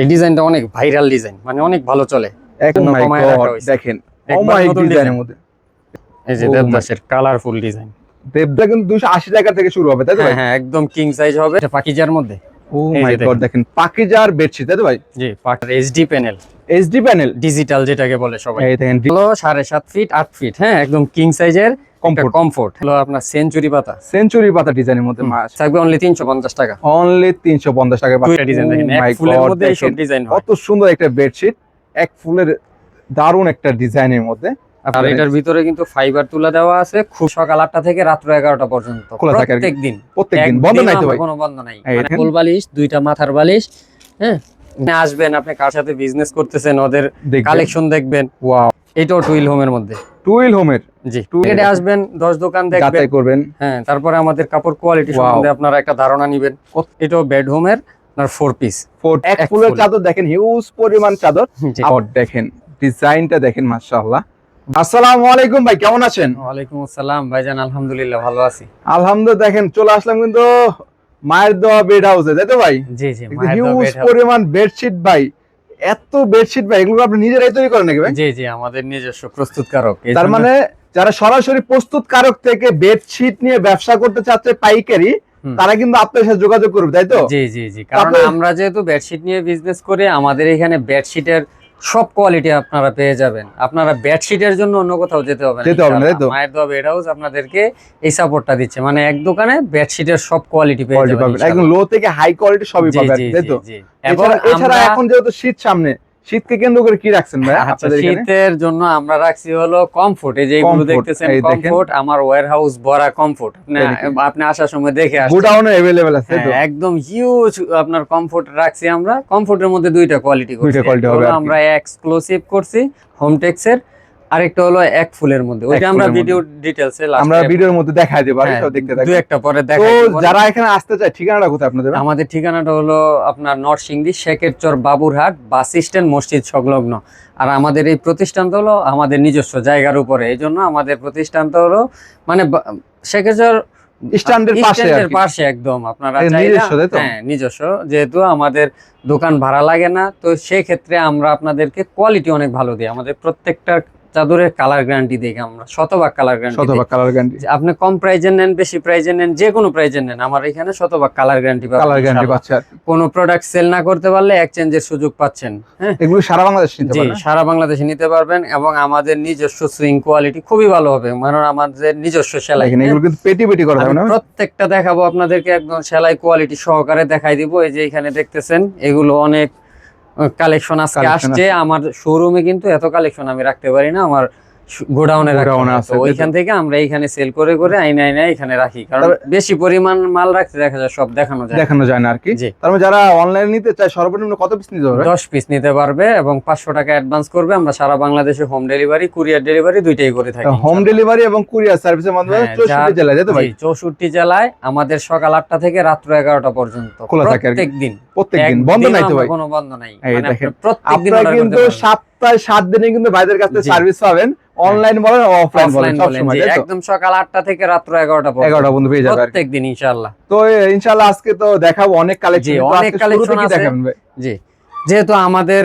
এই ডিজাইনটা অনেক ভাইরাল ডিজাইন মানে অনেক ভালো চলে। দেখেন একবার অমায়িক নতুন ডিজাইনের design। মধ্যে। এই যে দেবদাসের কালারফুল ডিজাইন। দেবদা কিন্তু দুশো আশি টাকা থেকে শুরু হবে তাই তো হ্যাঁ হ্যাঁ একদম কিং সাইজ হবে। পাকিজার মধ্যে। ও মাই গড দেখেন। পাকিজার বেডশিট তাই তো ভাই? জি HD panel. HD panel? Digital যেটাকে বলে সবাই। এই দেখেন হলো সাড়ে সাত ফিট আট ফিট হ্যাঁ একদম কিং সাইজের Comfort. কমফোর্ট হলো আপনার সেঞ্চুরি পাতা। সেঞ্চুরি পাতা ডিজাইনের মধ্যে মাছ। থাকবে অনলি তিনশো পঞ্চাশ টাকা। অনলি তিনশো পঞ্চাশ টাকা দুইটা ডিজাইন দেখেন এক ফুলের মধ্যে এইসব ডিজাইন কত সুন্দর একটা বেডশিট এক ফুলের দারুণ একটা ডিজাইনের মধ্যে আর এটার ভিতরে কিন্তু ফাইবার তুলা দেওয়া আছে খুব সকাল আটটা থেকে রাত্র এগারোটা পর্যন্ত। খোলা থাকে প্রত্যেক দিন। বন্ধ নাই তো ভাই? কোনো বন্ধ নাই। মানে ফুল বালিশ দুইটা মাথার বালিশ হ্যাঁ? আসবেন আপনি কার সাথে বিজনেস করতেছেন ওদের কালেকশন দেখবেন। ওয়াও এটাও টুইল হোমের মধ্যে। টুইল হোমের। জি। মার্কেটে আসবেন দশ দোকান দেখবেন। করবেন। হ্যাঁ তারপরে আমাদের কাপড় কোয়ালিটি সম্বন্ধে আপনারা একটা ধারণা নিবেন। এটাও বেড হোমের আপনার ফোর পিস ফোর এক ফুলের চাদর দেখেন হিউজ পরিমাণ চাদর। আবার দেখেন ডিজাইনটা দেখেন মাশাআল্লাহ। আসসালামু আলাইকুম ভাই কেমন আছেন? ওয়ালাইকুম আসসালাম। ভাইজান আলহামদুলিল্লাহ ভালো আছি। আলহামদুলিল্লাহ দেখেন চলে আসলাম কিন্তু মায়ের দেওয়া বেড হাউসে তাই তো ভাই? জি জি হিউজ পরিমাণ বেডশিট ভাই। এত বেডশিট ভাই এগুলো আপনি নিজেরাই তৈরি করেন নাকি ভাই? জি জি আমাদের নিজস্ব প্রস্তুতকারক। তার মানে যারা সরাসরি প্রস্তুতকারক থেকে বেডশিট নিয়ে ব্যবসা করতে চাচ্ছে পাইকারি তারা কিন্তু আপনার সাথে যোগাযোগ করবে তাই তো? জি জি জি কারণ আমরা যেহেতু বেডশিট নিয়ে বিজনেস করি আমাদের এখানে বেডশিটের সব কোয়ালিটি আপনারা পেয়ে যাবেন। আপনারা বেডশিটের জন্য অন্য কোথাও যেতে হবে যেতে হবে না। মায়ের দোয়া বেড হাউস আপনাদেরকে এই সাপোর্টটা দিচ্ছে। মানে এক দোকানে বেডশিটের সব কোয়ালিটি পেয়ে যাবেন একদম লো থেকে হাই কোয়ালিটি সবই পাবেন তাই তো? এছাড়া এখন যেহেতু শীত সামনে শীতকে কেন্দ্র করে কি রাখছেন ভাই আচ্ছা আপনাদের এখানে শীতের জন্য আমরা রাখছি হলো কমফোর্ট এই যে এগুলো Comfort, দেখতেছেন এই দেখেন। কমফোর্ট আমার ওয়্যার হাউস ভরা কমফোর্ট এই দেখেন। আপনি আসার সময় দেখে আসছেন গোডাউনে अवेलेबल আছে তাই তো হ্যাঁ, একদম হিউজ আপনার কমফোর্ট রাখছি আমরা কমফোর্টের মধ্যে দুইটা কোয়ালিটি করছি দুইটা quality একটা হবে হলো আর কি। আমরা এক্সক্লুসিভ করছি হোমটেক্স এর আরেকটা হলো এক ফুলের মধ্যে। ওইটা আমরা ভিডিও ডিটেইলসে আমরা ভিডিওর মধ্যে দেখাই দেব আর দেখতে হ্যাঁ, দু থাকুন একটা পরে দেখাই দিব। যারা এখানে আসতে চায় ঠিকানাটা কোথায় আপনাদের? আমাদের ঠিকানাটা হলো আপনার নরসিংদী শেখেরচর বাবুরহাট বাস স্ট্যান্ড মসজিদ সংলগ্ন। আর আমাদের এই প্রতিষ্ঠানটা হলো আমাদের নিজস্ব জায়গার উপরে। এই জন্য আমাদের প্রতিষ্ঠানটা হলো মানে স্ট্যান্ডের পাশে একদম। আপনারা তো? হ্যাঁ নিজস্ব। যেহেতু আমাদের দোকান ভাড়া লাগে না তো সেই ক্ষেত্রে আমরা আপনাদেরকে কোয়ালিটি অনেক ভালো দিই। আমাদের প্রত্যেকটা চাদরের কালার গ্যারান্টি দিই আমরা শতভাগ কালার গ্যারান্টি শতভাগ কালার গ্যারান্টি আপনি কম প্রাইজের নেন বেশি প্রাইজের নেন যে কোনো প্রাইজের নেন আমার এখানে শতভাগ কালার গ্যারান্টি কালার গ্যারান্টি পাচ্ছে আর কি। কোনো প্রোডাক্ট সেল না করতে পারলে এক্সচেঞ্জের সুযোগ পাচ্ছেন হ্যাঁ? এগুলো সারা বাংলাদেশ নিতে পারবেন সারা বাংলাদেশে নিতে পারবেন এবং আমাদের নিজস্ব সুইং কোয়ালিটি খুবই ভালো হবে কারণ আমাদের নিজস্ব সেলাই দেখেন এগুলো কিন্তু পেটি পেটি করা হবে না? প্রত্যেকটা দেখাবো আপনাদেরকে একদম সেলাই কোয়ালিটি সহকারে দেখাই দিব। এই যে এখানে দেখতেছেন এগুলো অনেক কালেকশন আজকে আসছে। আমার শোরুমে কিন্তু এত কালেকশন আমি রাখতে পারি না। আমার গোডাউনে রাখি। Godown না। আছে? ওইখান থেকে আমরা এখানে সেল করে করে আইনে আইনে এখানে রাখি। কারণ বেশি পরিমাণ মাল রাখতে দেখা যায় সব দেখানো যায়। দেখানো যায় না আর কি। তার মানে যারা অনলাইনে নিতে চায় সর্বনিম্ন কত পিস নিতে হবে? দশ পিস নিতে পারবে এবং পাঁচশো টাকা অ্যাডভান্স করবে। আমরা সারা বাংলাদেশে হোম ডেলিভারি কুরিয়ার ডেলিভারি দুইটাই করে থাকি হোম ডেলিভারি এবং কুরিয়ার সার্ভিসের মাধ্যমে হ্যাঁ, চৌষট্টি যার- জেলায় যেতে ভাই জি, চৌষট্টি জেলায় আমাদের সকাল আটটা থেকে রাত্র এগারোটা পর্যন্ত। খোলা থাকে প্রত্যেকদিন। বন্ধ নাই তো ভাই? কোনো বন্ধ নাই। মানে প্রত্যেকদিন আপনারা কিন্তু। সপ্তাহে সাত দিনে কিন্তু ভাইদের কাছে থেকে সার্ভিস পাবেন। অনলাইন বলেন অফলাইন বলেন একদম সকাল আটটা থেকে রাত্র এগারোটা পর্যন্ত। এগারোটা বন্ধু পেয়ে যাবে আর কি। প্রত্যেক দিন ইনশাল্লাহ তো ইনশাল্লাহ ইনশাআল্লাহ আজকে তো দেখাবো অনেক কালেকশন অনেক কালেকশন আছে। দেখাবেন জি। যেহেতু আমাদের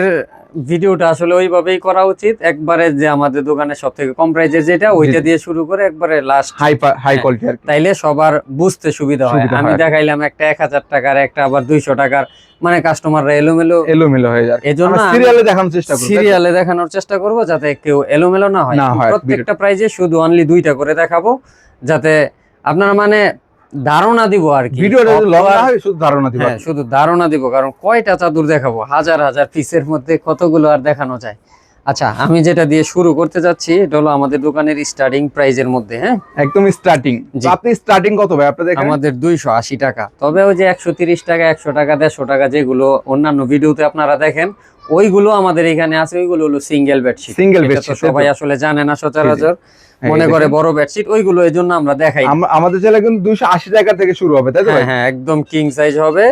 ভিডিওটা আসলে ওইভাবেই করা উচিত। একবারে যে আমাদের দোকানে সব থেকে কম প্রাইজের যেটা ওইটা দিয়ে শুরু করে একবারে লাস্ট হাই হাই। কোয়ালিটি তাইলে সবার বুঝতে সুবিধা হয়। আমি দেখাইলাম একটা এক হাজার টাকার একটা আবার দুইশো টাকার মানে কাস্টমাররা এলোমেলো এলোমেলো হয়ে যায় এজন্য সিরিয়ালে দেখানোর চেষ্টা করব সিরিয়ালে দেখানোর চেষ্টা করব যাতে কেউ এলোমেলো না হয়। না হয়, প্রত্যেকটা প্রাইজে শুধু অনলি দুইটা করে দেখাবো যাতে আপনারা মানে ধারণা দিব আর কি। ভিডিওটা লং না হয় শুধু ধারণা দিবা। হ্যাঁ শুধু ধারণা দিব কারণ কয়টা চাদর দেখাবো? হাজার হাজার পিসের মধ্যে কতগুলো আর দেখানো যায়? আচ্ছা আমি যেটা দিয়ে শুরু করতে যাচ্ছি এটা হলো আমাদের দোকানের স্টার্টিং প্রাইজের মধ্যে হ্যাঁ? একদম স্টার্টিং। আপনি স্টার্টিং কত ভাই? আপনাদের এখানে? আমাদের দুইশো আশি টাকা। তবে ওই যে একশো তিরিশ টাকা একশো টাকা দেড়শো টাকা যেগুলো অন্যান্য ভিডিওতে আপনারা দেখেন ওইগুলো আমাদের এখানে আছে ওইগুলো হলো সিঙ্গেল বেডশিট সিঙ্গেল বেডশিট সবাই আসলে জানে না সচরাচর। মনে করে বড় বেডশিট ওইগুলো এই জন্য আমরা দেখাই। আমাদের জেলা কিন্তু দুইশো আশি টাকা থেকে শুরু হবে তাই তো হ্যাঁ হ্যাঁ একদম কিং সাইজ হবে।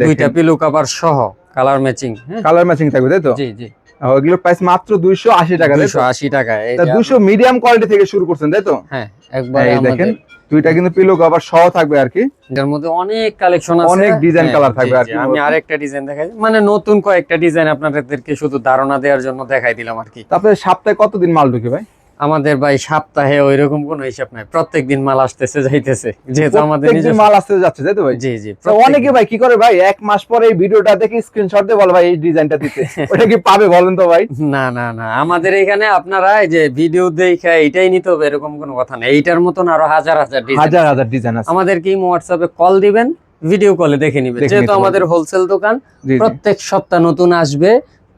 দুইটা পিলু কাভার সহ কালার ম্যাচিং হ্যাঁ। কালার ম্যাচিং থাকবে তাই তো? জি জি। ওইগুলোর প্রাইস মাত্র দুইশো আশি টাকা? দুইশো আশি টাকা দুশো মিডিয়াম কোয়ালিটি থেকে শুরু করছেন তাই তো? হ্যাঁ একবার দেখেন। দুইটা কিন্তু পিলো কভার সহ থাকবে আর কি। এর মধ্যে অনেক কালেকশন আছে। অনেক ডিজাইন কালার থাকবে আর কি। আমি আরেকটা ডিজাইন দেখাই। মানে নতুন কয়েকটা ডিজাইন আপনাদেরকে শুধু ধারণা দেওয়ার জন্য দেখাই দিলাম আর কি। তারপরে সপ্তাহে কতদিন মাল ঢুকে ভাই? আমাদের ভাই সপ্তাহে ওইরকম কোনো হিসাব নাই। প্রত্যেক দিন মাল আসতেছে যাইতেছে। যেহেতু আমাদের মাল আসতে যাচ্ছে তাই তো ভাই? জি জি অনেকে ভাই কি করে ভাই এক মাস পরে এই ভিডিওটা দেখে স্ক্রিনশট দিয়ে বলে ভাই এই ডিজাইনটা দিতে। ওটা কি পাবে বলেন তো ভাই? না না না। আমাদের এখানে আপনারা এই যে ভিডিও দেখে এটাই নিতে হবে এরকম কোনো কথা নেই। এইটার মতন আরও হাজার হাজার ডিজাইন হাজার হাজার ডিজাইন আছে। আমাদেরকে হোয়াটসঅ্যাপে কল দিবেন ভিডিও কলে দেখে নিবেন। যেহেতু আমাদের হোলসেল দোকান প্রত্যেক সপ্তাহ নতুন আসবে।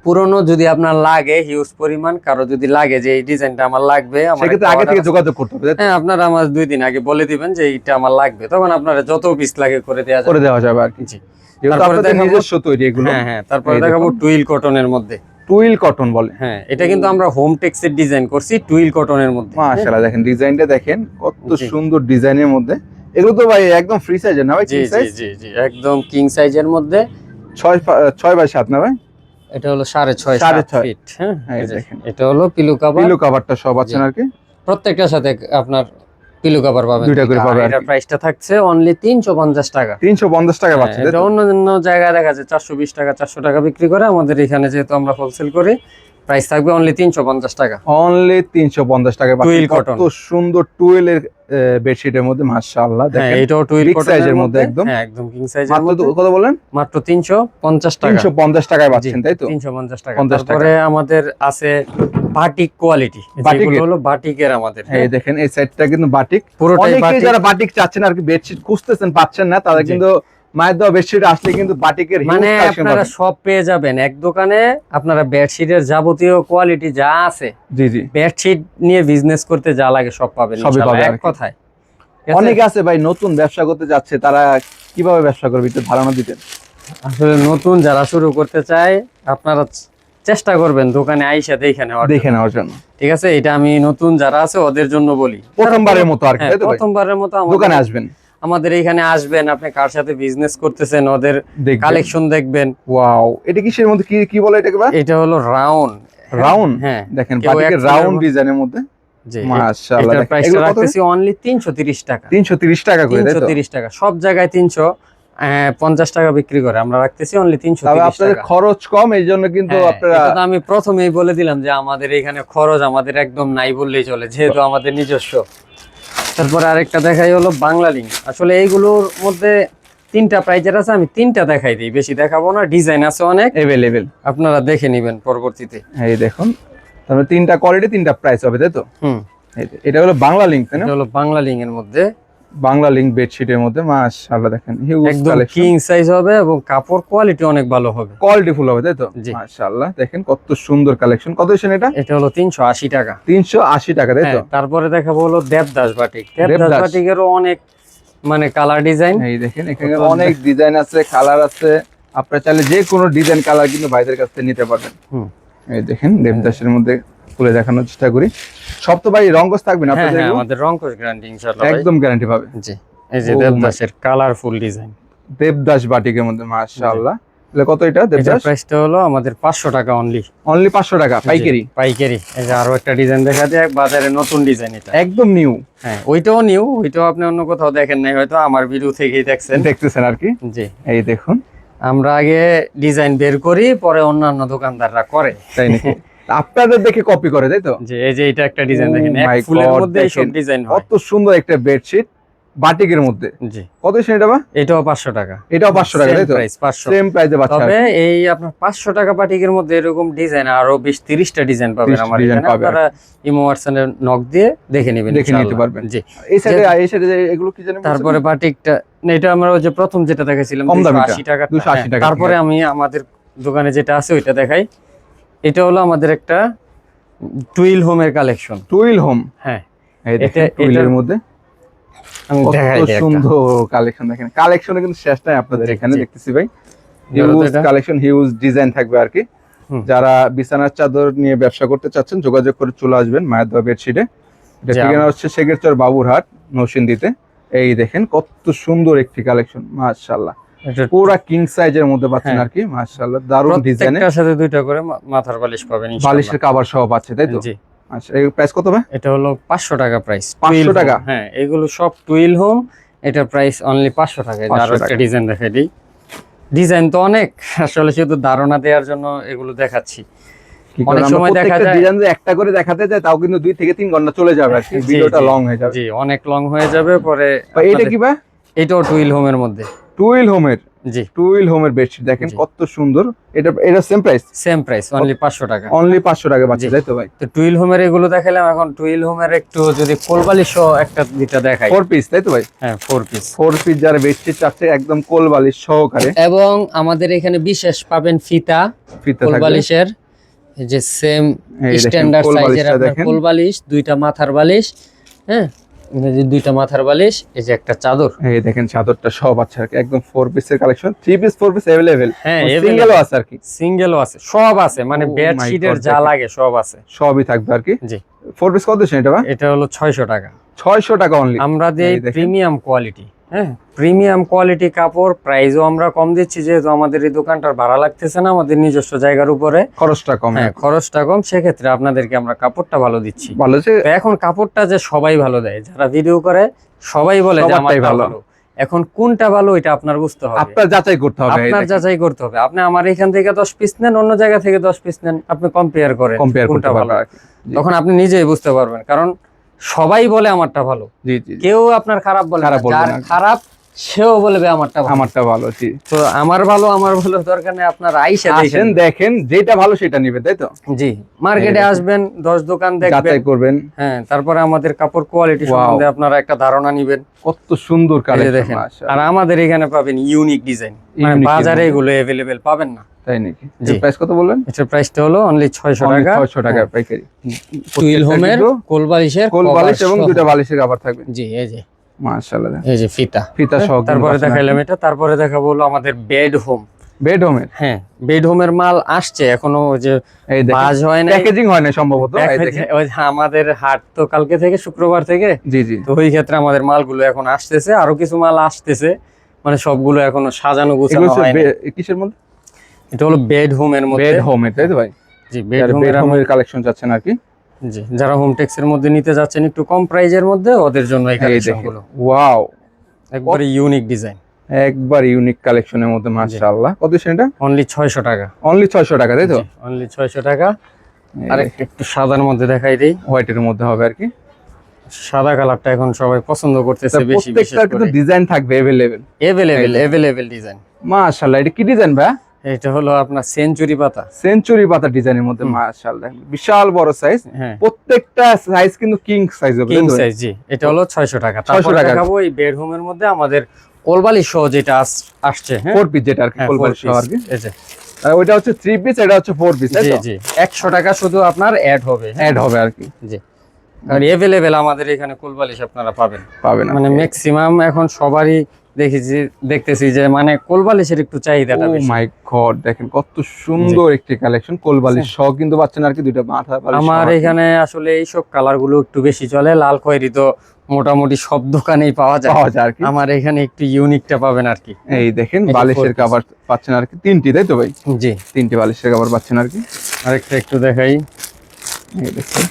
পুরনো যদি আপনার লাগে হিউজ পরিমাণ কারও যদি লাগে যে এই ডিজাইনটা আমার লাগবে সেক্ষেত্রে আগে থেকে যোগাযোগ করতে হবে হ্যাঁ আপনারা আমার দুই দিন আগে বলে দিবেন যে এইটা আমার লাগবে। তখন আপনারা যত পিস লাগে করে দেওয়া যাবে। করে দেওয়া যাবে আর কি। জি। হ্যাঁ হ্যাঁ তারপরে দেখাবো। টুইল কটনের মধ্যে। টুইল কটন বলে। হ্যাঁ এটা কিন্তু আমরা হোম টেক্সের ডিজাইন করছি টুইল কটনের মধ্যে। মাশাআল্লাহ দেখেন ডিজাইনটা দেখেন কত সুন্দর ডিজাইনের মধ্যে। এগুলো তো ভাই একদম ফ্রি সাইজের না ভাই? কিং জি সাইজ জি জি একদম কিং সাইজের মধ্যে। ছয় পা- ছয় বাই সাত না ভাই? এটা হলো সাড়ে ছয় সাড়ে ছয়। ফিট হ্যাঁ হ্যাঁ। এটা হলো পিলু কাভার পিলো কভারটা সব আছে। আর কি প্রত্যেকটার সাথে আপনার পিলু কভার পাবেন দুইটা করে পাবেন এটা প্রাইসটা থাকছে অনলি তিনশো পঞ্চাশ টাকা তিনশো পঞ্চাশ টাকা হ্যাঁ, পাচ্ছেন এটা? অন্য অন্য জায়গায় দেখা যায় চারশো বিশ টাকা চারশো টাকা বিক্রি করে আমাদের এখানে যেহেতু আমরা হোলসেল করি প্রাইস থাকবে অনলি তিনশো পঞ্চাশ টাকা। অনলি তিনশো পঞ্চাশ টাকা পাচ্ছেন Twill কত। সুন্দর টুয়েলের বেডশিটের মধ্যে মাশাআল্লাহ। হ্যাঁ দেখেন এটাও টুইল কটনের এর মধ্যে। একদম। হ্যাঁ একদম কিং সাইজের মধ্যে। কত বলেন মাত্র তিনশো পঞ্চাশ টাকা। তিনশো পঞ্চাশ টাকায় পাচ্ছেন তাই তো? তিনশো পঞ্চাশ টাকা। তারপরে আমাদের আছে বাটিক কোয়ালিটি? যেগুলো হলো বাটিকের আমাদের এই দেখেন এই সাইডটা কিন্তু বাটিক পুরোটাই অনেকে বাটিক যারা বাটিক চাচ্ছেন আর কি বেডশিট খুঁজতেছেন পাচ্ছেন না তারা কিন্তু মায়ের দেওয়া বেডশিট আসলে কিন্তু বাটিকের মানে আপনারা সব পেয়ে যাবেন। এক দোকানে আপনারা বেডশিটের যাবতীয় কোয়ালিটি যা আছে জি জি। বেডশিট নিয়ে বিজনেস করতে যা লাগে সব পাবেন সবই ইনশাআল্লাহ, পাবে আর এক কথায়? অনেকে আছে ভাই নতুন ব্যবসা করতে যাচ্ছে তারা কীভাবে ব্যবসা করবে একটু ধারণা দিতেন। আসলে নতুন যারা শুরু করতে চায় আপনারা চেষ্টা করবেন দোকানে আইসা দেখে নেওয়ার দেখে নেওয়ার জন্য। ঠিক আছে? এটা আমি নতুন যারা আছে ওদের জন্য বলি। প্রথমবারের মতো আর হ্যাঁ? প্রথমবারের মতো দোকানে আসবেন। আমাদের এখানে আসবেন আপনি কার সাথে বিজনেস করতেছেন ওদের কালেকশন দেখবেন। ওয়াও এটা কিসের মধ্যে কি কি বলে এটাকে এটা হলো রাউন্ড রাউন্ড হ্যাঁ দেখেন বাটিকের রাউন্ড ডিজাইনের মধ্যে মাশাআল্লাহ এগুলো কত? রাখতেছি অনলি তিনশো তিরিশ টাকা। 330 টাকা করে তাই তিনশো তো তিরিশ টাকা সব জায়গায় তিনশো পঞ্চাশ টাকা বিক্রি করে আমরা রাখতেছি অনলি তিনশো আপনাদের খরচ কম এই জন্য কিন্তু হ্যাঁ, আপনারা এটা আমি প্রথমেই বলে দিলাম যে আমাদের এখানে খরচ আমাদের একদম নাই বললেই চলে যেহেতু আমাদের নিজস্ব। তারপরে আরেকটা দেখাই হলো বাংলা লিঙ্ক আসলে এইগুলোর মধ্যে তিনটা প্রাইজের আছে আমি তিনটা দেখাই দিই। বেশি দেখাবো না ডিজাইন আছে অনেক। অ্যাভেলেবেল আপনারা দেখে নেবেন পরবর্তীতে। এই দেখুন তারপরে তিনটা কোয়ালিটি তিনটা প্রাইস হবে তাই তো? হুম। এটা হলো বাংলা লিঙ্ক তাই না? এটা হলো বাংলা লিঙ্কের মধ্যে। বাংলা লিঙ্ক বেডশিটের মধ্যে মাশাআল্লাহ দেখেন হিউজ কালেকশন কিং সাইজ হবে এবং কাপড় কোয়ালিটি অনেক ভালো হবে। কোয়ালিটি ফুল হবে তাই তো? মাশাআল্লাহ দেখেন কত সুন্দর কালেকশন কত এসেন এটা? এটা হলো তিনশো আশি টাকা। 380 টাকা তাই তো? হ্যাঁ, তারপরে দেখাবো হলো দেবদাস বাটিক দেবদাস। বাটিকেরও অনেক মানে কালার ডিজাইন এই দেখেন এখানে অনেক ডিজাইন আছে কালার আছে। আপনারা চাইলে যে কোনো ডিজাইন কালার কিন্তু ভাইদের কাছ থেকে নিতে পারবেন। হুম। এই দেখেন দেবদাসের মধ্যে খুলে দেখানোর চেষ্টা করি। সব তো ভাই রঙ্গস থাকবে না হ্যাঁ আপনাদের হ্যাঁ? আমাদের রংকশ গ্যারান্টি ইনশাআল্লাহ একদম গ্যারান্টি পাবে। জি এই যে দেবদাসের কালারফুল ডিজাইন দেবদাস বাটিকের মধ্যে মাশাআল্লাহ। তাহলে কত এটা দেবদাস? প্রাইসটা হলো আমাদের পাঁচশো টাকা অনলি অনলি পাঁচশো টাকা পাইকারি? পাইকারি। এই যে আরও একটা ডিজাইন দেখা যায় বাজারে নতুন ডিজাইন এটা। একদম নিউ হ্যাঁ ওইটাও নিউ ওইটাও আপনি অন্য কোথাও দেখেন নাই হয়তো আমার ভিডিও থেকেই দেখছেন। দেখতেছেন আর কি? জি। এই দেখুন। আমরা আগে ডিজাইন বের করি পরে অন্যান্য দোকানদাররা করে। তাই নাকি? আপনাদের দেখে কপি করে তাই তো? যে এই যে এটা একটা ডিজাইন Oh দেখেন এক ফুলের মধ্যে দেখেন। ডিজাইন হয়। কত সুন্দর একটা বেডশিট বাটিকের মধ্যে। জি। কত এসেন এটা বা? এটাও পাঁচশো টাকা। এটাও পাঁচশো টাকা তাই তো? প্রাইস পাঁচশো। সেম প্রাইসে বাচ্চা। তবে এই আপনার পাঁচশো টাকা পাটিকের মধ্যে এরকম ডিজাইন আরও বিশ তিরিশটা ডিজাইন পাবেন আমার এখানে। আপনারা ইমো হোয়াটসঅ্যাপে নক দিয়ে দেখে নেবেন দেখে নিতে পারবেন। জি। এই সাইডে এই সাইডে এগুলো কি জানেন তারপরে বাটিকটা এটা আমরা যে প্রথম যেটা দেখাইছিলাম কম দামিটা, 280 টাকা। 280 টাকা তারপরে আমি আমাদের দোকানে যেটা আছে ওইটা দেখাই। এটা হলো আমাদের একটা টুইল হোমের কালেকশন। Twill home? হ্যাঁ। এটা- টুইলের মধ্যে। আমি দেখাই সুন্দর কালেকশন দেখেন। কালেকশনে কিন্তু শেষ নাই আপনাদের এখানে দেখতেছি ভাই। হিউজ কালেকশন হিউজ ডিজাইন থাকবে আর কি। যারা বিছানার চাদর নিয়ে ব্যবসা করতে চাচ্ছেন যোগাযোগ করে চলে আসবেন মায়ের দোয়া বেডশিটে ঠিকানা হচ্ছে শেখেরচর বাবুরহাট নৌসিন্দিতে এই দেখেন কত সুন্দর একটি কালেকশন মাশাআল্লাহ। পুরা কিং সাইজের মধ্যে পাচ্ছেন হ্যাঁ। আর কি মাশাআল্লাহ দারুণ ডিজাইনে প্রত্যেকটার সাথে দুইটা করে মাথার বালিশ পাবেন ইনশাআল্লাহ। বালিশের কভার সহ পাচ্ছে তাই তো? জি। আচ্ছা এই প্রাইস কত ভাই? এটা হলো পাঁচশো টাকা প্রাইস 500 টাকা? হ্যাঁ এগুলো সব টুইল হোম এটা প্রাইস অনলি পাঁচশো টাকা। এই যে 500 আরও একটা ডিজাইন দেখাই দিই। ডিজাইন তো অনেক আসলে শুধু ধারণা দেওয়ার জন্য এগুলো দেখাচ্ছি। অনেক সময় দেখা যায়- ডিজাইন একটা করে দেখাতে যায় তাও কিন্তু দুই থেকে তিন ঘণ্টা চলে যাবে আর কি। ভিডিওটা লং হয়ে যাবে। জি অনেক লং হয়ে যাবে পরে তো এইটা কি ভাই? এটাও টুইল হোমের মধ্যে। টুইল হোমের জি। টুইল হোমের বেডশিট দেখেন কত সুন্দর। এটা এটা same price same price only পাঁচশো টাকা। অনলি পাঁচশো টাকা পাচ্ছে জি। তাই তো ভাই? তো টুইল হোমের এগুলো দেখালাম এখন টুইল হোমের একটু যদি কোলবালিশ সহ একটা দুইটা দেখাই। ফোর পিস তাই তো ভাই? হ্যাঁ ফোর পিস ফোর পিস যারা বেডশিট চাচ্ছে একদম কোল বালিশ সহকারে। এবং আমাদের এখানে বিশেষ পাবেন ফিতা ফিতে কোলবালিশের যে সেম স্ট্যান্ডার্ড কোল সাইজের আপনার দেখেন। কোল বালিশ দুইটা মাথার বালিশ হ্যাঁ? যে দুইটা মাথার বালিশ এই যে একটা চাদর। এই দেখেন চাদরটা সব আছে আর কি একদম ফোর পিসের collection three piece four piece available হ্যাঁ সিঙ্গেলও আছে আর কি। সিঙ্গেলও আছে সব আছে মানে Oh বেডশিটের যা লাগে সব আছে। সবই থাকবে আর কি। জি। ফোর পিস কত এটা বা এটা হলো ছয়শো টাকা। ছয়শো টাকা অনলি আমরা দেই। প্রিমিয়াম কোয়ালিটি হ্যাঁ প্রিমিয়াম কোয়ালিটি কাপড় প্রাইসও আমরা কম দিচ্ছি যেহেতু আমাদের এই দোকানটার ভাড়া লাগতেছে না আমাদের নিজস্ব জায়গার উপরে। খরচটা কম হ্যাঁ খরচটা কম সেক্ষেত্রে আপনাদেরকে আমরা কাপড়টা ভালো দিচ্ছি। ভালো এখন কাপড়টা যে সবাই ভালো দেয় যারা ভিডিও করে সবাই বলে যে আমারটা ভালো। এখন কোনটা ভালো এটা আপনার বুঝতে হবে। আপনার যাচাই করতে হবে আপনার যাচাই করতে হবে। আপনি আমার এখান থেকে দশ পিস নেন অন্য জায়গা থেকে দশ পিস নেন আপনি কম্পেয়ার করেন কোনটা ভালো। তখন আপনি নিজেই বুঝতে পারবেন। কারণ সবাই বলে আমারটা ভালো। জি জি জি। কেউ আপনার খারাপ বলে খারাপ খারাপ সেও বলবে আমারটা আমারটা ভালো জি। তো আমার ভালো আমার ভালো দরকার নেই আপনার আইসা আসেন দেখেন। যেটা ভালো সেটা নিবে তাই তো? জি মার্কেটে আসবেন দশ দোকান দেখবেন। করবেন। হ্যাঁ তারপরে আমাদের কাপড় কোয়ালিটি সম্বন্ধে আপনারা একটা ধারণা নিবেন। কত সুন্দর কালেকশন দেখেন আর আমাদের এখানে পাবেন ইউনিক ডিজাইন মানে বাজারে এগুলো অ্যাভেলেবেল পাবেন না। তাই নাকি? জি। প্রাইস কত বললেন? এটার প্রাইসটা হলো অনলি ছয়শো টাকা। হ্যাঁ। ছয়শো টাকা পাইকারি। টুইল হোমের কোলবালিশের কোল cover বালিশ এবং। দুটা বালিশের কাভার থাকবে। জি এই যে। মাশাআল্লাহ এই যে ফিতা। ফিতা সহ তারপরে দেখাইলাম এটা তারপরে দেখাবো হলো আমাদের বেড হোম বেড হোমের হ্যাঁ বেড হোমের মাল আসছে এখনও যে বাজ হয় না প্যাকেজিং হয় না সম্ভবত আমাদের হাট তো কালকে থেকে শুক্রবার থেকে। জি জি। তো ওই ক্ষেত্রে আমাদের মালগুলো এখন আসতেছে আরও কিছু মাল আসতেছে। মানে সবগুলো এখনও সাজানো গোছানো হয়নি কিসের মধ্যে এটা হলো বেড হোমের মধ্যে। বেড হোমের তাই তো ভাই? জি বেড হোমের হোমের কালেকশন যাচ্ছেন আর কি? জি যারা হোম টেক্স এর মধ্যে নিতে যাচ্ছেন একটু কম প্রাইজের মধ্যে ওদের জন্য এই এই কালেকশন দেখেন গুলো ওয়াও একবারে ইউনিক ডিজাইন একবার ইউনিক কালেকশনের মধ্যে মাশাআল্লাহ কত সেটা অনলি ছয়শো টাকা অনলি 600 টাকা তাই তো অনলি ছয়শো টাকা আর একটু একটু সাদার মধ্যে দেখাই দিই হোয়াইটের মধ্যে হবে আর কি সাদা কালারটা এখন সবাই পছন্দ করতেছে তা বেশি বিশেষ প্রত্যেকটার কিন্তু করে ডিজাইন থাকবে अवेलेबल এভেলেবেল এভেলেবেল ডিজাইন মাশাআল্লাহ এটা কি ডিজাইন ভাই এটা হলো আপনার সেঞ্চুরি পাতা। সেঞ্চুরি পাতা ডিজাইনের মধ্যে মাশাআল্লাহ বিশাল বড় সাইজ হ্যাঁ। প্রত্যেকটা সাইজ কিন্তু কিং সাইজ হবে কিং সাইজ জি। এটা হলো ছয়শো টাকা। 600 টাকা। দেখাবো এই বেডরুমের মধ্যে আমাদের কোলবালি সহ যেটা আসছে হ্যাঁ? ফোর পিস যেটা আর কি হ্যাঁ, সহ আর কি। এই যে। ওইটা হচ্ছে থ্রি পিস এটা হচ্ছে ফোর পিস জি জি। একশো টাকা শুধু আপনার অ্যাড হবে? অ্যাড হবে আর কি। জি। আর এভেলেবেল আমাদের এখানে কোলবালিশ আপনারা পাবেন। পাবেন মানে ম্যাক্সিমাম এখন সবারই দেখেছি দেখতেছি যে মানে কোলবালিশের একটু চাহিদাটা ও মাই গড দেখেন কত সুন্দর একটি কালেকশন কোলবালিশ সহ কিন্তু পাচ্ছেন আর কি দুইটা মাথা আমার। এখানে আসলে এইসব কালারগুলো একটু বেশি চলে লাল খয়েরি তো মোটামুটি সব দোকানেই পাওয়া যায়। পাওয়া যায় আর কি। আমার এখানে একটু ইউনিকটা পাবেন আর কি। এই দেখেন বালিশের। কাভার পাচ্ছেন আর কি তিনটি তাই তো ভাই? জি। তিনটি বালিশের কাভার পাচ্ছেন আর কি। আরেকটা একটু দেখাই। এই দেখছেন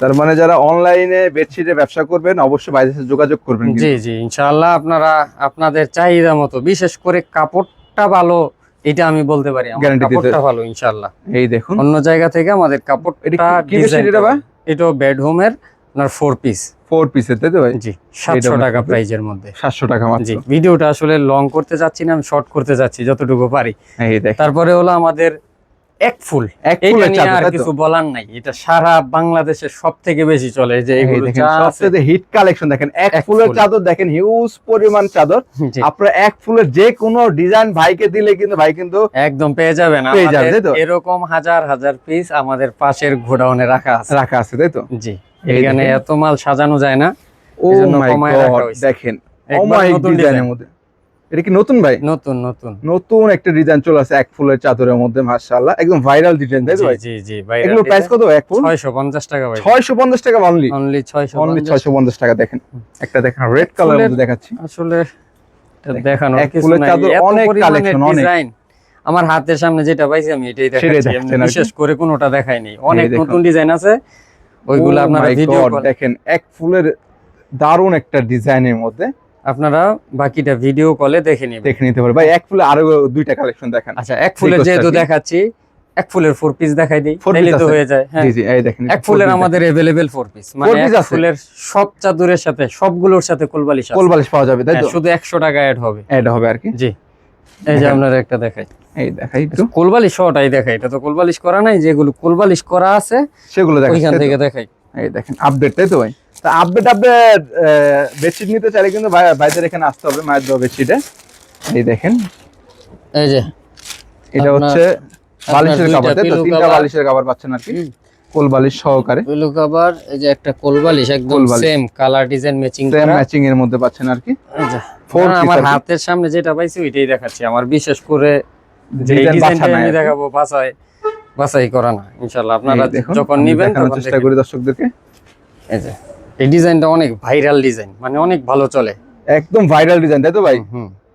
তার মানে যারা অনলাইনে বেডশিটে ব্যবসা করবেন অবশ্যই বাইরের সাথে যোগাযোগ করবেন জি জি ইনশাআল্লাহ আপনারা আপনাদের চাহিদা মতো বিশেষ করে কাপড়টা ভালো এটা আমি বলতে পারি কাপড়টা ভালো ইনশাআল্লাহ। এই দেখুন। অন্য জায়গা থেকে আমাদের এটা কাপড়টা কি- কি bedsheet ডিজাইন এটা বা? এটাও বেডরুমের আপনার ফোর পিস ফোর পিসের তাই তো ভাই? জি সাতশো আপনার টাকা কত? প্রাইজের মধ্যে। সাতশো টাকা মাত্র। জি ভিডিওটা আসলে লং করতে যাচ্ছি না আমি শর্ট করতে যাচ্ছি যতটুকু পারি। তারপরে হলো আমাদের এক ফুল এক আর কিছু বলার নাই। এটা সারা বাংলাদেশে সব থেকে বেশি চলে যে এই দেখেন যা হিট কালেকশন দেখেন এক ফুলের চাদর দেখেন হিউজ পরিমাণ চাদর। আপনার এক ফুলের যে কোনো ডিজাইন ভাইকে দিলে কিন্তু ভাই কিন্তু একদম পেয়ে যাবেন। এরকম হাজার হাজার পিস আমাদের পাশের গোডাউনে রাখা আছে। রাখা আছে তাই তো? জি এখানে এত মাল সাজানো যায় না ও মাই গড দেখেন অমায়িক নতুন ডিজাইনের মধ্যে। এটা কি নতুন ভাই? নতুন নতুন। নতুন একটা ডিজাইন চলে আসে এক ফুলের চাদরের মধ্যে মাশাআল্লাহ। একদম ভাইরাল ডিজাইন তাই তো ভাই? জি জি বাইরে এগুলো প্রাইস কত এক ফুল? ছয়শো পঞ্চাশ টাকা ভাই। ছয়শো পঞ্চাশ টাকা অনলি অনলি ছয়শো অনলি ছয়শো পঞ্চাশ টাকা দেখেন। একটা দেখেন রেড কালার মধ্যে দেখাচ্ছি। আসলে দেখানো এক ফুলের চাদর, অনেক collection, অনেক। ডিজাইন আমার হাতের সামনে যেটা পাইছি আমি এটাই দেখাচ্ছি। বিশেষ করে কোনোটা দেখাইনি অনেক নতুন ডিজাইন আছে। ওইগুলো Oh আপনারা ভিডিও দেখেন এক ফুলের দারুণ একটা ডিজাইনের মধ্যে আপনারা বাকিটা ভিডিও কলে দেখে নেবেন দেখে নিতে পারবে ভাই এক ফুলে আরো দুইটা কালেকশন দেখান আচ্ছা এক ফুলের Request যেহেতু আর কি? দেখাচ্ছি এক ফুলের ফোর পিস দেখাই দিই Four তাইলে piece তো আছে? হয়ে যায় হ্যাঁ জি জি এই দেখেন এক ফুলের আমাদের अवेलेबल ফোর পিস মানে Four piece এক আছে? ফুলের সব চাদরের সাথে সবগুলোর সাথে কোলবালিশ আছে কোল বালিশ পাওয়া যাবে তাই হ্যাঁ, তো শুধু একশো টাকা অ্যাড হবে এটা হবে আর কি জি এই যে দেখেন। আপনার একটা দেখাই এই দেখাই একটু কোলবালিশ সহটাই দেখাই এটা তো কোলবালিশ করা নাই যেগুলো কোলবালিশ করা আছে সেগুলো ওইখান দেখেন থেকে দেখাই এই দেখেন আপডেট তাই তো ভাই তা আপডেট আপডেট বেডশিট নিতে চাইলে কিন্তু ভাইদের এখানে আসতে হবে মায়ের দেওয়া বেডশিটে এই দেখেন। এই যে এটা হচ্ছে বালিশের কাভার তাই তো? তিনটা বালিশের কাভার পাচ্ছেন আর কি। কোল বালিশ সহকারে। পিলো কভার এই যে একটা কোলবালিশ একদম same colour design matching same করা। ম্যাচিং এর মধ্যে পাচ্ছেন আর কি। piece আমার হাতের সামনে যেটা পাইছি ওইটাই দেখাচ্ছি। আমার বিশেষ করে যে ডিজাইনটা আমি দেখাবো বাছাই বাছাই করা না। ইনশাআল্লাহ আপনারা যখন নিবেন তখন চেষ্টা করি দর্শকদেরকে। এই যে এই ডিজাইনটা অনেক ভাইরাল ডিজাইন মানে অনেক ভালো চলে। একদম ভাইরাল ডিজাইন তাই তো ভাই?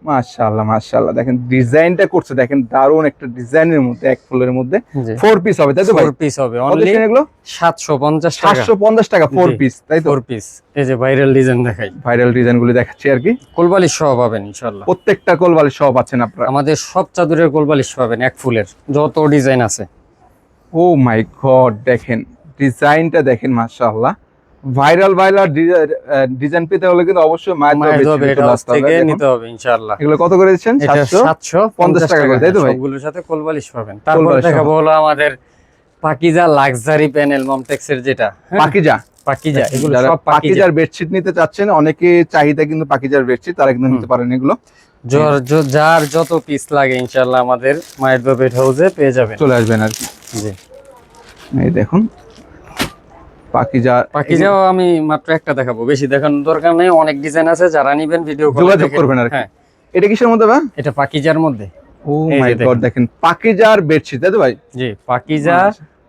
মাশাআল্লাহ মাশাআল্লাহ। দেখেন ডিজাইনটা করছে দেখেন দারুণ একটা ডিজাইনের মধ্যে এক ফুলের মধ্যে ফোর পিস হবে তাই তো ভাই? ফোর পিস হবে অনলি এগুলো? 750 টাকা। সাতশো পঞ্চাশ টাকা ফোর পিস তাই তো? ফোর পিস এই যে ভাইরাল ডিজাইন দেখাই। ভাইরাল ডিজাইন গুলি দেখাচ্ছি আর কি। কোলবালিশ সহ পাবেন ইনশাআল্লাহ। প্রত্যেকটা কোল বালিশ সহ পাচ্ছেন আপনারা। আমাদের সব চাদরের কোলবালিশ পাবেন এক ফুলের। যত ডিজাইন আছে। ও মাই গড দেখেন ডিজাইনটা দেখেন মাশাআল্লাহ। ভাইরাল ভাইরাল ডিজাইন পেতে হলে কিন্তু অবশ্যই মায়ের থেকে নিতে হবে ইনশাআল্লাহ। এগুলো কত করে দিচ্ছেন? এটা সাতশো? সাতশো পঞ্চাশ পঞ্চাশ টাকা টাকা করে, তাই তো ভাই? সবগুলোর সাথে কোলবালিশ পাবেন। তারপর দেখাবো হলো আমাদের পাকিজা লাক্সারি প্যানেল মমটেক্সের যেটা হ্যাঁ, পাকিজা? পাকিজা এগুলো সব পাকিজা। পাকিজার বেডশিট নিতে চাচ্ছেন অনেকে চাহিদা কিন্তু পাকিজার বেডশিট তারা কিন্তু নিতে পারেন এগুলো। যার- যত পিস লাগে ইনশাআল্লাহ আমাদের মায়ের বেড হাউসে পেয়ে যাবেন। চলে আসবেন আর কি। জি। এই দেখুন পাকিজা পাকিজাও আমি মাত্র একটা দেখাবো। বেশি দেখানোর দরকার নেই অনেক ডিজাইন আছে যারা নিবেন ভিডিও যোগাযোগ করবেন আর হ্যাঁ। এটা কিসের মধ্যে ভাই? এটা পাকিজার মধ্যে। ও মাই গড দেখেন। পাকিজার বেডশিট তাই তো ভাই? জি Pakiza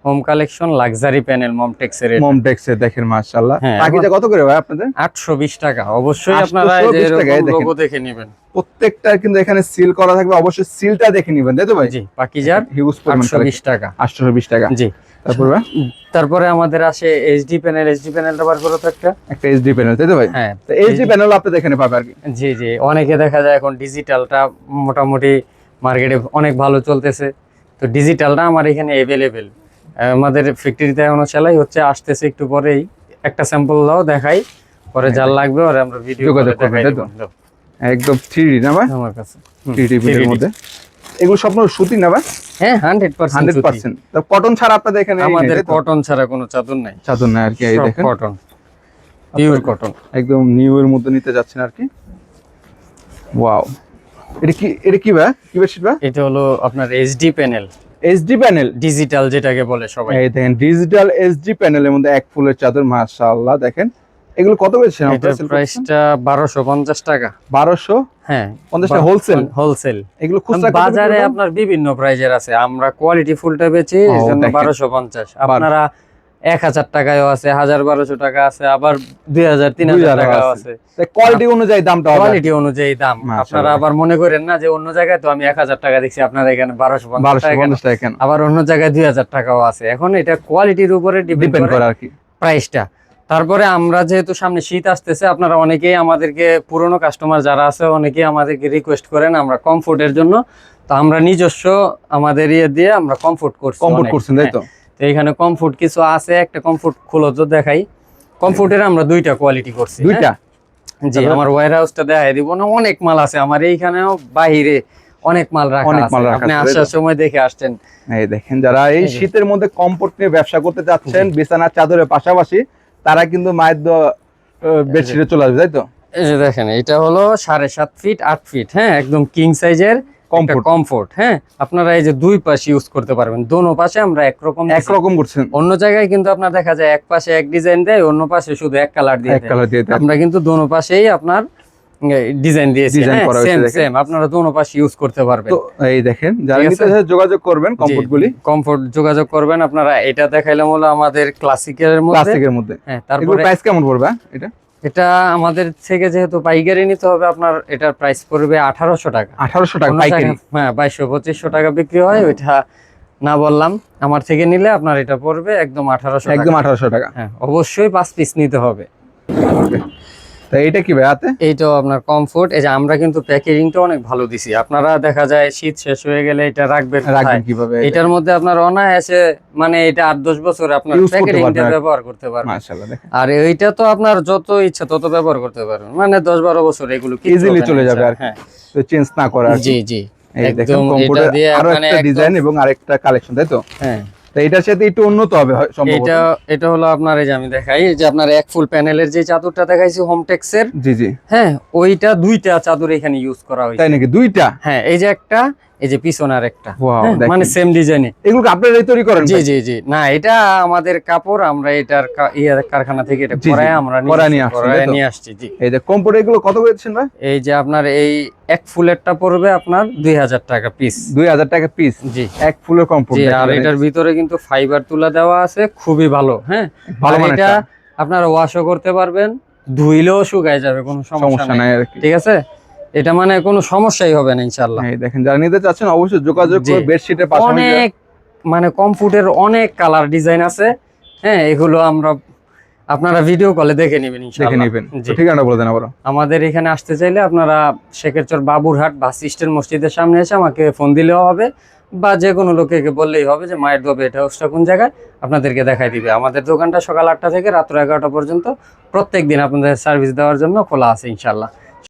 home collection luxury panel মমটেক্সের মম ডেক্সের দেখেন মাশাআল্লাহ। হ্যাঁ, পাকিজা কত করে ভাই আপনাদের? আটশো বিশ টাকা। অবশ্যই আপনারা এই যে। লোগো দেখে নেবেন। প্রত্যেকটা কিন্তু এখানে সিল করা থাকবে। অবশ্যই সিলটা দেখে নেবেন তাই তো ভাই? জি পাকিজার হিউজ পরিমাণ আটশো বিশ টাকা। আটশো বিশ টাকা। জি। তারপর তারপরে আমাদের আসে এইচডি প্যানেল এইচডি প্যানেলটা বার করো তো একটা একটা এইচডি প্যানেল তাই তো ভাই? হ্যাঁ। তো এইচডি প্যানেল আপনাদের এখানে পাবে আর কি। জি জি। অনেকে দেখা যায় এখন ডিজিটালটা মোটামুটি মার্কেটে অনেক ভালো চলতেছে। তো ডিজিটালটা আমার এখানে অ্যাভেলেবেল আমাদের ফ্যাক্টরিতে এখনও চালাই হচ্ছে আসতেছে একটু পরেই। একটা স্যাম্পল দাও দেখাই। পরে যার লাগবে আর আমরা ভিডিও তাই তো? একদম থ্রি না ভাই? আমার কাছে। থ্রি ডি 3D মধ্যে। এগুলো স্বপ্ন সুতি না ভাই? হ্যাঁ কটন ছাড়া আপনাদের এখানে আমাদের কটন ছাড়া কোনো চাদর নাই। চাদর নাই আর কি এই দেখেন। কটন পিওর কটন একদম নিউ এর মধ্যে নিতে যাচ্ছেন আর কি। ওয়াও এটা কি এটা কি ভাই? কি বেডশিট ভাই? এটা হলো আপনার এইচডি প্যানেল প্যানেল ডিজিটাল যেটাকে বলে সবাই। এই দেখেন ডিজিটাল প্যানেলের মধ্যে এক ফুলের চাদর মাশাআল্লাহ দেখেন। এগুলো কত বেচছেন? আপনারা প্রাইসটা বারোশো পঞ্চাশ টাকা। 1200 হ্যাঁ 50 টাকা? হোলসেল এগুলো খুচরা বাজারে আপনার বিভিন্ন প্রাইজের আছে। আমরা কোয়ালিটি ফুলটা বেচি বারোশো পঞ্চাশ। আপনারা এক হাজার টাকায়ও আছে হাজার বারোশো টাকা আছে আবার দুই হাজার তিন হাজার 2000 টাকাও আছে। কোয়ালিটি অনুযায়ী দামটা হবে। কোয়ালিটি অনুযায়ী দাম। আপনারা আবার মনে করেন না যে অন্য জায়গায় তো আমি এক হাজার টাকা দেখছি আপনারা এখানে বারোশো পঞ্চাশ 1250 টাকা আবার অন্য জায়গায় দুই হাজার টাকাও আছে। এখন এটা কোয়ালিটির উপরে ডিপেন্ড করে আর কি। প্রাইসটা তারপরে আমরা যেহেতু সামনে শীত আসতেছে আপনারা অনেকেই আমাদেরকে পুরনো কাস্টমার যারা আছে অনেকেই আমাদেরকে রিকোয়েস্ট করেন আমরা কমফোর্টের জন্য। তো আমরা নিজস্ব আমাদের ইয়ে দিয়ে আমরা কমফোর্ট করছি কমফোর্ট করছেন তাই তো? হ্যাঁ, তো এখানে কমফোর্ট কিছু আছে একটা কমফোর্ট খুলো তো দেখাই কমফোর্টের আমরা দুইটা কোয়ালিটি করছি দুইটা? হ্যাঁ? জি আমার ওয়ার হাউসটা দেখাই দিব না অনেক মাল আছে আমার এইখানেও বাহিরে অনেক মাল রাখা অনেক আছে। মাল রাখা আপনি আসার সময় দেখে আসছেন। এই দেখেন যারা এই এই শীতের মধ্যে কমফোর্ট নিয়ে ব্যবসা করতে চাচ্ছেন বিছানার চাদরের পাশাপাশি তারা কিন্তু মায়ের বেডশিটে চলে আসবে তাই তো? এই যে দেখেন এটা হলো সাড়ে সাত ফিট আট ফিট হ্যাঁ একদম কিং সাইজের কমফোর্ট কমফোর্ট হ্যাঁ আপনারা এই যে দুই পাশে ইউজ করতে পারবেন দোনো পাশে আমরা একরকম। একরকম করছেন। অন্য জায়গায় কিন্তু আপনার দেখা যায় এক পাশে এক ডিজাইন দেয় অন্য পাশে শুধু এক কালার দিয়ে এক কালার দিয়ে দেয়। আমরা কিন্তু দোনো পাশেই আপনার ডিজাইন দিয়েছি হ্যাঁ করা হয়েছে সেম আপনারা দোনো পাশে ইউজ করতে পারবেন। তো এই দেখেন যারা নিতে চায় যোগাযোগ করবেন কমফোর্ট গুলি। কমফোর্ট যোগাযোগ করবেন। আপনারা এটা দেখাইলাম হলো আমাদের ক্লাসিকের মধ্যে। প্লাস্টিকের মধ্যে। হ্যাঁ তারপরে প্রাইস কেমন পড়বে এটা? এটা আমাদের থেকে যেহেতু পাইকারি নিতে হবে আপনার এটার প্রাইস পড়বে আঠারোশো টাকা। আঠারোশো টাকা পাইকারি। হ্যাঁ বাইশশো পঁচিশশো টাকা বিক্রি হয় ওইটা না বললাম। আমার থেকে নিলে আপনার এটা পড়বে একদম আঠারোশো একদম আঠারোশো টাকা। হ্যাঁ অবশ্যই পাঁচ পিস নিতে হবে। তো এইটা কি ভাই এইটাও আপনার কমফোর্ট এই যে আমরা কিন্তু প্যাকেজিংটা অনেক ভালো দিছি। আপনারা দেখা যায় শীত শেষ হয়ে গেলে এটা রাখবেন রাখবেন কীভাবে? এটার মধ্যে আপনার অনায়াসে মানে এটা আট দশ বছর আপনার প্যাকেজিংটা। ব্যবহার করতে পারবেন। আর এইটা তো আপনার যত ইচ্ছা তত ব্যবহার করতে পারবেন। মানে দশ বারো বছর এগুলো না চলে যাবে আর হ্যাঁ। তো চেঞ্জ না করা জি জি। একদম কম্পিউটার আরও একটা ডিজাইন এবং আরেকটা কালেকশন তাই তো? হ্যাঁ। তো এটার সাথে একটু উন্নত হবে এটা এটা হলো আপনার এই যে আমি দেখাই যে আপনার এক ফুল প্যানেলের যে চাদরটা দেখাইছি হোমটেক্সের জি জি। হ্যাঁ ওইটা দুইটা চাদর এখানে ইউজ করা হয়েছে। তাই নাকি? দুইটা? হ্যাঁ এই যে একটা এই যে পিছনে আর একটা। মানে সেম ডিজাইনে এগুলো আপনারাই তৈরি করেন জি জি জি। না এটা আমাদের কাপড় আমরা এটার ইয়ে কারখানা থেকে এটা করায় আমরা নিয়ে আসছি, জি। এই যে কম্পিউটার এগুলো কত করেছেন ভাই? এই যে আপনার এই এক ফুলেরটা পড়বে আপনার দুই হাজার টাকা পিস দুই হাজার টাকা পিস জি। এক ফুলের জি আর এটার ভিতরে কিন্তু ফাইবার তুলা দেওয়া আছে খুবই ভালো হ্যাঁ। ভালো এটা আপনারা ওয়াশও করতে পারবেন ধুইলেও শুকায় যাবে কোনো সমস্যা নাই। ঠিক আছে? এটা মানে কোনো সমস্যাই হবে না ইনশাল্লাহ দেখেন যারা নিতে চাচ্ছেন অবশ্যই যোগাযোগ। করে বেডশিটের পাশাপাশি অনেক মানে কমফুটের অনেক কালার ডিজাইন আছে। হ্যাঁ এগুলো আমরা আপনারা ভিডিও কলে দেখে নেবেন দেখে নেবেন। ঠিকানা বলে দেন আবার আমাদের এখানে আসতে চাইলে আপনারা শেখেরচর বাবুরহাট বাস স্ট্যান্ড মসজিদের সামনে এসে আমাকে ফোন দিলেও হবে বা যে কোনো লোকেকে বললেই হবে যে মায়ের দোবে এটা হাউসটা কোন জায়গায়? আপনাদেরকে দেখাই দিবে। আমাদের দোকানটা সকাল আটটা থেকে রাত্র এগারোটা পর্যন্ত। প্রত্যেক দিন আপনাদের সার্ভিস দেওয়ার জন্য খোলা আছে ইনশাল্লাহ